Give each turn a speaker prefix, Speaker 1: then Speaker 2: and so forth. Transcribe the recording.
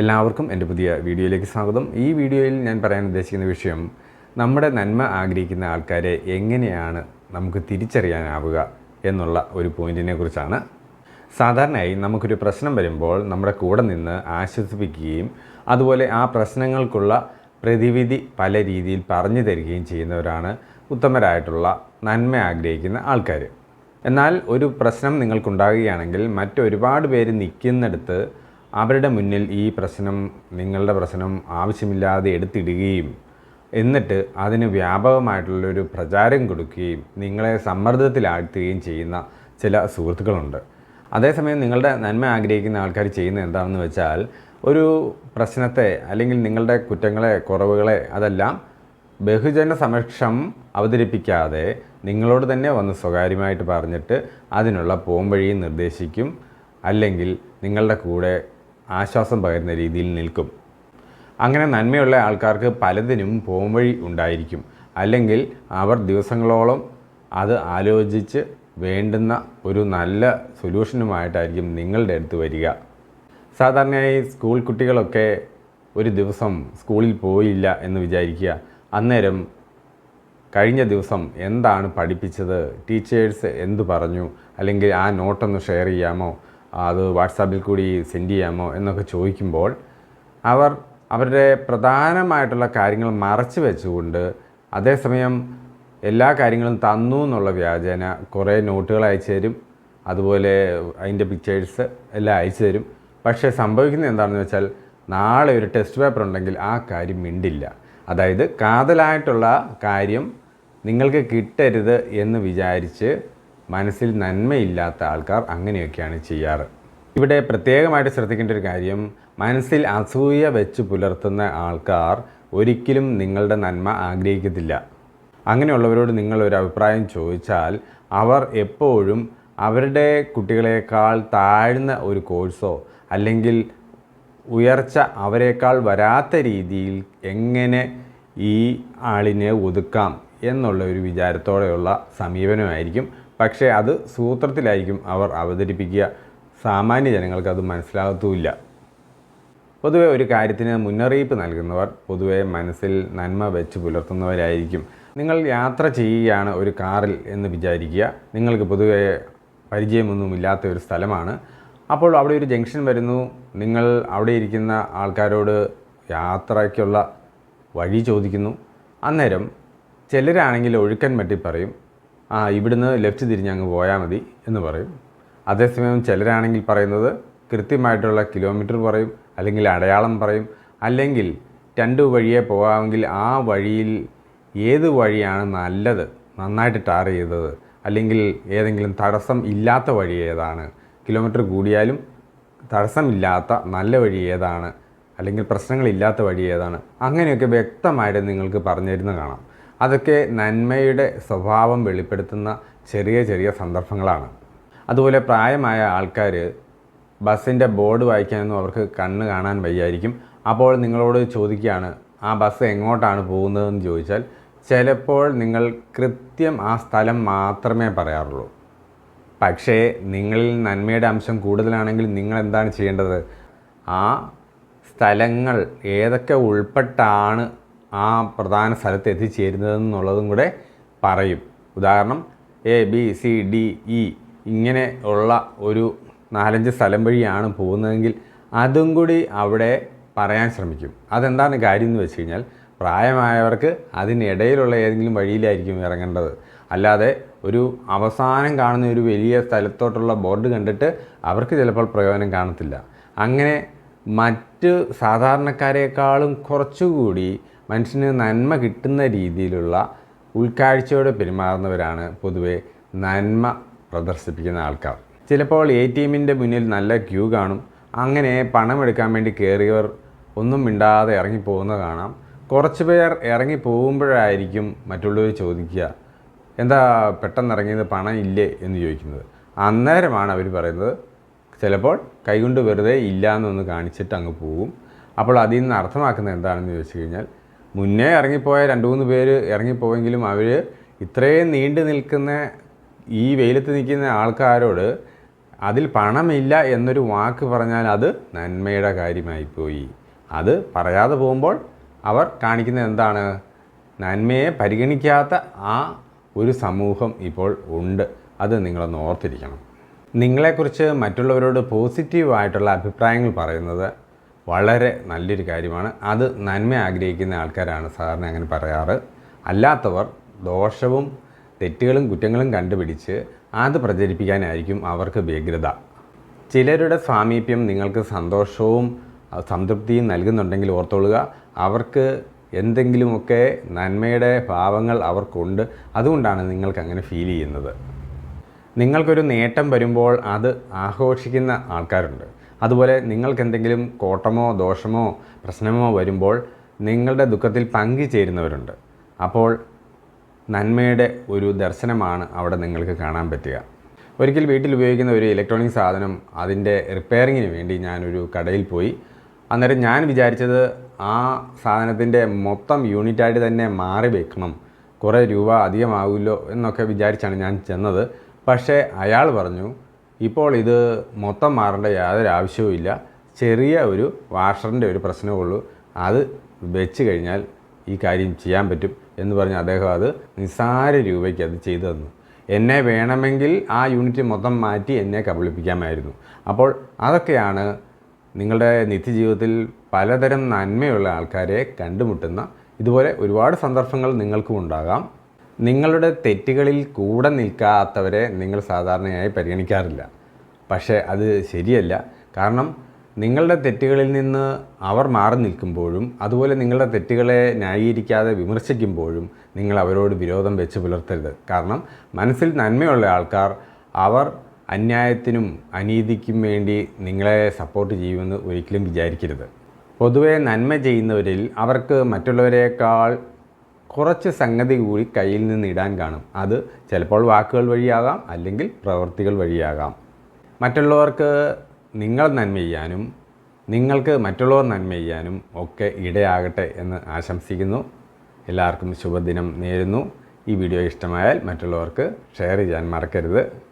Speaker 1: എല്ലാവർക്കും എന്റെ പുതിയ വീഡിയോയിലേക്ക് സ്വാഗതം. ഈ വീഡിയോയിൽ ഞാൻ പറയാൻ ഉദ്ദേശിക്കുന്ന വിഷയം നമ്മുടെ നന്മ ആഗ്രഹിക്കുന്ന ആൾക്കാരെ എങ്ങനെയാണ് നമുക്ക് തിരിച്ചറിയാനാവുക എന്നുള്ള ഒരു പോയിന്റിനെ കുറിച്ചാണ്. സാധാരണയായി നമുക്കൊരു പ്രശ്നം വരുമ്പോൾ നമ്മുടെ കൂടെ നിന്ന് ആശ്വസിപ്പിക്കുകയും അതുപോലെ ആ പ്രശ്നങ്ങൾക്കുള്ള പ്രതിവിധി പല രീതിയിൽ പറഞ്ഞു തരികയും ചെയ്യുന്നവരാണ് ഉത്തമരായിട്ടുള്ള നന്മ ആഗ്രഹിക്കുന്ന ആൾക്കാർ എന്നാൽ ഒരു പ്രശ്നം നിങ്ങൾക്കുണ്ടാകുകയാണെങ്കിൽ മറ്റൊരുപാട് പേര് നിൽക്കുന്നിടത്ത് അവരുടെ മുന്നിൽ ഈ പ്രശ്നം നിങ്ങളുടെ പ്രശ്നം ആവശ്യമില്ലാതെ എടുത്തിടുകയും എന്നിട്ട് അതിന് വ്യാപകമായിട്ടുള്ളൊരു പ്രചാരം കൊടുക്കുകയും നിങ്ങളെ സമ്മർദ്ദത്തിലാഴ്ത്തുകയും ചെയ്യുന്ന ചില സുഹൃത്തുക്കളുണ്ട്. അതേസമയം നിങ്ങളുടെ നന്മ ആഗ്രഹിക്കുന്ന ആൾക്കാർ ചെയ്യുന്നത് എന്താണെന്ന് വെച്ചാൽ ഒരു പ്രശ്നത്തെ അല്ലെങ്കിൽ നിങ്ങളുടെ കുറ്റങ്ങളെ കുറവുകളെ അതെല്ലാം ബഹുജന സമക്ഷം അവതരിപ്പിക്കാതെ നിങ്ങളോട് തന്നെ വന്ന് സ്വകാര്യമായിട്ട് പറഞ്ഞിട്ട് അതിനുള്ള പോംവഴിയും നിർദ്ദേശിക്കും. അല്ലെങ്കിൽ നിങ്ങളുടെ കൂടെ ആശ്വാസം പകരുന്ന രീതിയിൽ നിൽക്കും. അങ്ങനെ നന്മയുള്ള ആൾക്കാർക്ക് പലതിനും പോംവഴി ഉണ്ടായിരിക്കും. അല്ലെങ്കിൽ അവർ ദിവസങ്ങളോളം അത് ആലോചിച്ച് വേണ്ടുന്ന ഒരു നല്ല സൊല്യൂഷനുമായിട്ടായിരിക്കും നിങ്ങളുടെ അടുത്ത് വരിക. സാധാരണയായി സ്കൂൾ കുട്ടികളൊക്കെ ഒരു ദിവസം സ്കൂളിൽ പോയില്ല എന്ന് വിചാരിക്കുക. അന്നേരം കഴിഞ്ഞ ദിവസം എന്താണ് പഠിപ്പിച്ചത്? ടീച്ചേഴ്സ് എന്തു പറഞ്ഞു? അല്ലെങ്കിൽ ആ നോട്ടൊന്ന് ഷെയർ ചെയ്യാമോ? അത് വാട്സാപ്പിൽ കൂടി സെൻഡ് ചെയ്യാമോ എന്നൊക്കെ ചോദിക്കുമ്പോൾ അവർ അവരുടെ പ്രധാനമായിട്ടുള്ള കാര്യങ്ങൾ മറച്ചു വെച്ചുകൊണ്ട് അതേസമയം എല്ലാ കാര്യങ്ങളും തന്നു എന്നുള്ള വ്യാജേന കുറേ നോട്ടുകൾ അയച്ചു തരും. അതുപോലെ അതിന്റെ പിക്ചേഴ്സ് എല്ലാം അയച്ചു തരും. പക്ഷേ സംഭവിക്കുന്നത് എന്താണെന്ന് വെച്ചാൽ നാളെ ഒരു ടെസ്റ്റ് പേപ്പർ ഉണ്ടെങ്കിൽ ആ കാര്യം മിണ്ടില്ല. അതായത് കാതലായിട്ടുള്ള കാര്യം നിങ്ങൾക്ക് കിട്ടരുത് എന്ന് വിചാരിച്ച് മനസ്സിൽ നന്മയില്ലാത്ത ആൾക്കാർ അങ്ങനെയൊക്കെയാണ് ചെയ്യാറ്. ഇവിടെ പ്രത്യേകമായിട്ട് ശ്രദ്ധിക്കേണ്ട ഒരു കാര്യം മനസ്സിൽ അസൂയ വെച്ച് പുലർത്തുന്ന ആൾക്കാർ ഒരിക്കലും നിങ്ങളുടെ നന്മ ആഗ്രഹിക്കത്തില്ല. അങ്ങനെയുള്ളവരോട് നിങ്ങൾ ഒരു അഭിപ്രായം ചോദിച്ചാൽ അവർ എപ്പോഴും അവരുടെ കുട്ടികളെക്കാൾ താഴ്ന്ന ഒരു കോഴ്സോ അല്ലെങ്കിൽ ഉയർച്ച അവരെക്കാൾ വരാത്ത രീതിയിൽ എങ്ങനെ ഈ ആളിനെ ഒതുക്കാം എന്നുള്ള ഒരു വിചാരത്തോടെയുള്ള സമീപനമായിരിക്കും പക്ഷേ അത് സൂത്രത്തിലായിരിക്കും അവർ അവതരിപ്പിക്കുക. സാമാന്യ ജനങ്ങൾക്ക് അത് മനസ്സിലാകത്തുമില്ല. പൊതുവെ ഒരു കാര്യത്തിന് മുന്നറിയിപ്പ് നൽകുന്നവർ പൊതുവെ മനസ്സിൽ നന്മ വെച്ച് പുലർത്തുന്നവരായിരിക്കും. നിങ്ങൾ യാത്ര ചെയ്യുകയാണ് ഒരു കാറിൽ എന്ന് വിചാരിക്കുക. നിങ്ങൾക്ക് പൊതുവെ പരിചയമൊന്നുമില്ലാത്ത ഒരു സ്ഥലമാണ്. അപ്പോൾ അവിടെ ഒരു ജംഗ്ഷൻ വരുന്നു. നിങ്ങൾ അവിടെ ഇരിക്കുന്ന ആൾക്കാരോട് യാത്രയ്ക്കുള്ള വഴി ചോദിക്കുന്നു. അന്നേരം ചിലരാണെങ്കിൽ ഒഴുക്കൻ മട്ടി പറയും. ആ ഇവിടുന്ന് ലെഫ്റ്റ് തിരിഞ്ഞ് അങ്ങ് പോയാൽ മതി എന്ന് പറയും. അതേസമയം ചിലരാണെങ്കിൽ പറയുന്നത് കൃത്യമായിട്ടുള്ള കിലോമീറ്റർ പറയും അല്ലെങ്കിൽ അടയാളം പറയും അല്ലെങ്കിൽ രണ്ട് വഴിയെ പോകാമെങ്കിൽ ആ വഴിയിൽ ഏത് വഴിയാണ് നല്ലത് നന്നായിട്ട് ടാർ ചെയ്തത് അല്ലെങ്കിൽ ഏതെങ്കിലും തടസ്സം ഇല്ലാത്ത വഴി ഏതാണ് കിലോമീറ്റർ കൂടിയാലും തടസ്സമില്ലാത്ത നല്ല വഴി ഏതാണ് അല്ലെങ്കിൽ പ്രശ്നങ്ങളില്ലാത്ത വഴി ഏതാണ് അങ്ങനെയൊക്കെ വ്യക്തമായിട്ട് നിങ്ങൾക്ക് പറഞ്ഞു തരുന്ന കാണാം. അതൊക്കെ നന്മയുടെ സ്വഭാവം വെളിപ്പെടുത്തുന്ന ചെറിയ ചെറിയ സന്ദർഭങ്ങളാണ്. അതുപോലെ പ്രായമായ ആൾക്കാർ ബസ്സിന്റെ ബോർഡ് വായിക്കാനൊന്നും അവർക്ക് കണ്ണ് കാണാൻ വയ്യായിരിക്കും. അപ്പോൾ നിങ്ങളോട് ചോദിക്കുകയാണ് ആ ബസ് എങ്ങോട്ടാണ് പോകുന്നതെന്ന് ചോദിച്ചാൽ ചിലപ്പോൾ നിങ്ങൾ കൃത്യം ആ സ്ഥലം മാത്രമേ പറയാറുള്ളൂ. പക്ഷേ നിങ്ങളിൽ നന്മയുടെ അംശം കൂടുതലാണെങ്കിൽ നിങ്ങൾ എന്താണ് ചെയ്യേണ്ടത്? ആ സ്ഥലങ്ങൾ ഏതൊക്കെ ഉൾപ്പെട്ടാണ് ആ പ്രധാന സ്ഥലത്ത് എത്തിച്ചേരുന്നതെന്നുള്ളതും കൂടെ പറയും. ഉദാഹരണം A B C D E ഇങ്ങനെ ഉള്ള ഒരു നാലഞ്ച് സ്ഥലം വഴിയാണ് പോകുന്നതെങ്കിൽ അതും കൂടി അവിടെ പറയാൻ ശ്രമിക്കും. അതെന്താണ് കാര്യം എന്ന് വെച്ച് കഴിഞ്ഞാൽ പ്രായമായവർക്ക് അതിനിടയിലുള്ള ഏതെങ്കിലും വഴിയിലായിരിക്കും ഇറങ്ങേണ്ടത്. അല്ലാതെ ഒരു അവസാനം കാണുന്ന ഒരു വലിയ സ്ഥലത്തോട്ടുള്ള ബോർഡ് കണ്ടിട്ട് അവർക്ക് ചിലപ്പോൾ പ്രയോജനം കാണത്തില്ല. അങ്ങനെ മറ്റ് സാധാരണക്കാരെക്കാളും കുറച്ചുകൂടി മനുഷ്യന് നന്മ കിട്ടുന്ന രീതിയിലുള്ള ഉൾക്കാഴ്ചയോടെ പെരുമാറുന്നവരാണ് പൊതുവെ നന്മ പ്രദർശിപ്പിക്കുന്ന ആൾക്കാർ. ചിലപ്പോൾ എ ടി എമ്മിന്റെ മുന്നിൽ നല്ല ക്യൂ കാണും. അങ്ങനെ പണമെടുക്കാൻ വേണ്ടി കയറിയവർ ഒന്നും മിണ്ടാതെ ഇറങ്ങിപ്പോകുന്നത് കാണാം. കുറച്ച് പേർ ഇറങ്ങി പോകുമ്പോഴായിരിക്കും മറ്റുള്ളവർ ചോദിക്കുക എന്താ പെട്ടെന്ന് ഇറങ്ങിയത്? പണം ഇല്ലേ? എന്ന് ചോദിക്കുന്നത്. അന്നേരമാണ് അവർ പറയുന്നത് ചിലപ്പോൾ കൈകൊണ്ട് വെറുതെ ഇല്ല എന്നൊന്ന് കാണിച്ചിട്ട് അങ്ങ് പോകും. അപ്പോൾ അതിൽ നിന്ന് അർത്ഥമാക്കുന്നത് എന്താണെന്ന് ചോദിച്ചു കഴിഞ്ഞാൽ മുന്നേ ഇറങ്ങിപ്പോയ രണ്ട് മൂന്ന് പേര് ഇറങ്ങിപ്പോയെങ്കിലും അവർ ഇത്രയും നീണ്ടു നിൽക്കുന്ന ഈ വെയിലത്ത് നിൽക്കുന്ന ആൾക്കാരോട് അതിൽ പണമില്ല എന്നൊരു വാക്ക് പറഞ്ഞാൽ അത് നന്മയുടെ കാര്യമായിപ്പോയി അത് പറയാതെ പോകുമ്പോൾ അവർ കാണിക്കുന്നത് എന്താണ്? നന്മയെ പരിഗണിക്കാത്ത ആ ഒരു സമൂഹം ഇപ്പോൾ ഉണ്ട്. അത് നിങ്ങളൊന്ന് ഓർത്തിരിക്കണം. നിങ്ങളെക്കുറിച്ച് മറ്റുള്ളവരോട് പോസിറ്റീവായിട്ടുള്ള അഭിപ്രായങ്ങൾ പറയുന്നത് വളരെ നല്ലൊരു കാര്യമാണ്. അത് നന്മ ആഗ്രഹിക്കുന്ന ആൾക്കാരാണ് സാധാരണ അങ്ങനെ പറയാറ്. അല്ലാത്തവർ ദോഷവും തെറ്റുകളും കുറ്റങ്ങളും കണ്ടുപിടിച്ച് അത് പ്രചരിപ്പിക്കാനായിരിക്കും അവർക്ക് വ്യഗ്രത. ചിലരുടെ സാമീപ്യം നിങ്ങൾക്ക് സന്തോഷവും സംതൃപ്തിയും നൽകുന്നുണ്ടെങ്കിൽ ഓർത്തോളുക. അവർക്ക് എന്തെങ്കിലുമൊക്കെ നന്മയുടെ ഭാവങ്ങൾ അവർക്കുണ്ട്. അതുകൊണ്ടാണ് നിങ്ങൾക്ക് അങ്ങനെ ഫീൽ ചെയ്യുന്നത്. നിങ്ങൾക്കൊരു നേട്ടം വരുമ്പോൾ അത് ആഘോഷിക്കുന്ന ആൾക്കാരുണ്ട്. അതുപോലെ നിങ്ങൾക്ക് എന്തെങ്കിലും കോട്ടമോ ദോഷമോ പ്രശ്നമോ വരുമ്പോൾ നിങ്ങളുടെ ദുഃഖത്തിൽ പങ്കുചേരുന്നവരുണ്ട് അപ്പോൾ നന്മയുടെ ഒരു ദർശനമാണ് അവിടെ നിങ്ങൾക്ക് കാണാൻ പറ്റുക. ഒരിക്കൽ വീട്ടിൽ ഉപയോഗിക്കുന്ന ഒരു ഇലക്ട്രോണിക് സാധനം അതിന്റെ റിപ്പയറിങ്ങിന് വേണ്ടി ഞാനൊരു കടയിൽ പോയി. അന്നേരം ഞാൻ വിചാരിച്ചത് ആ സാധനത്തിന്റെ മൊത്തം യൂണിറ്റായിട്ട് തന്നെ മാറി വെക്കണം. കുറേ രൂപ അധികമാവുമല്ലോ എന്നൊക്കെ വിചാരിച്ചാണ് ഞാൻ ചെന്നത്. പക്ഷേ അയാൾ പറഞ്ഞു ഇപ്പോൾ ഇത് മൊത്തം മാറേണ്ട യാതൊരു ആവശ്യവും ഇല്ല. ചെറിയ ഒരു വാഷറിന്റെ ഒരു പ്രശ്നമേ ഉള്ളൂ. അത് വെച്ച് കഴിഞ്ഞാൽ ഈ കാര്യം ചെയ്യാൻ പറ്റും എന്ന് പറഞ്ഞ് അദ്ദേഹം അത് നിസ്സാര രൂപയ്ക്ക് അത് ചെയ്തു തന്നു. എന്നെ വേണമെങ്കിൽ ആ യൂണിറ്റ് മൊത്തം മാറ്റി എന്നെ കബളിപ്പിക്കാമായിരുന്നു. അപ്പോൾ അതൊക്കെയാണ് നിങ്ങളുടെ നിത്യജീവിതത്തിൽ പലതരം നന്മയുള്ള ആൾക്കാരെ കണ്ടുമുട്ടുന്ന ഇതുപോലെ ഒരുപാട് സന്ദർഭങ്ങൾ നിങ്ങൾക്കും ഉണ്ടാകാം. നിങ്ങളുടെ തെറ്റുകളിൽ കൂടെ നിൽക്കാത്തവരെ നിങ്ങൾ സാധാരണയായി പരിഗണിക്കാറില്ല. പക്ഷേ അത് ശരിയല്ല. കാരണം നിങ്ങളുടെ തെറ്റുകളിൽ നിന്ന് അവർ മാറി നിൽക്കുമ്പോഴും അതുപോലെ നിങ്ങളുടെ തെറ്റുകളെ ന്യായീകരിക്കാതെ വിമർശിക്കുമ്പോഴും നിങ്ങൾ അവരോട് വിരോധം വെച്ച് പുലർത്തരുത്. കാരണം മനസ്സിൽ നന്മയുള്ള ആൾക്കാർ അവർ അന്യായത്തിനും അനീതിക്കും വേണ്ടി നിങ്ങളെ സപ്പോർട്ട് ചെയ്യുമെന്ന് ഒരിക്കലും വിചാരിക്കരുത്. പൊതുവേ നന്മ ചെയ്യുന്നവരിൽ അവർക്ക് മറ്റുള്ളവരെക്കാൾ കുറച്ച് സംഗതി കൂടി കയ്യിൽ നിന്ന് ഇടാൻ കാണും. അത് ചിലപ്പോൾ വാക്കുകൾ വഴിയാകാം അല്ലെങ്കിൽ പ്രവൃത്തികൾ വഴിയാകാം. മറ്റുള്ളവർക്ക് നിങ്ങൾ നന്മ ചെയ്യാനും നിങ്ങൾക്ക് മറ്റുള്ളവർ നന്മ ചെയ്യാനും ഒക്കെ ഇടയാകട്ടെ എന്ന് ആശംസിക്കുന്നു. എല്ലാവർക്കും ശുഭദിനം നേരുന്നു. ഈ വീഡിയോ ഇഷ്ടമായാൽ മറ്റുള്ളവർക്ക് ഷെയർ ചെയ്യാൻ മറക്കരുത്.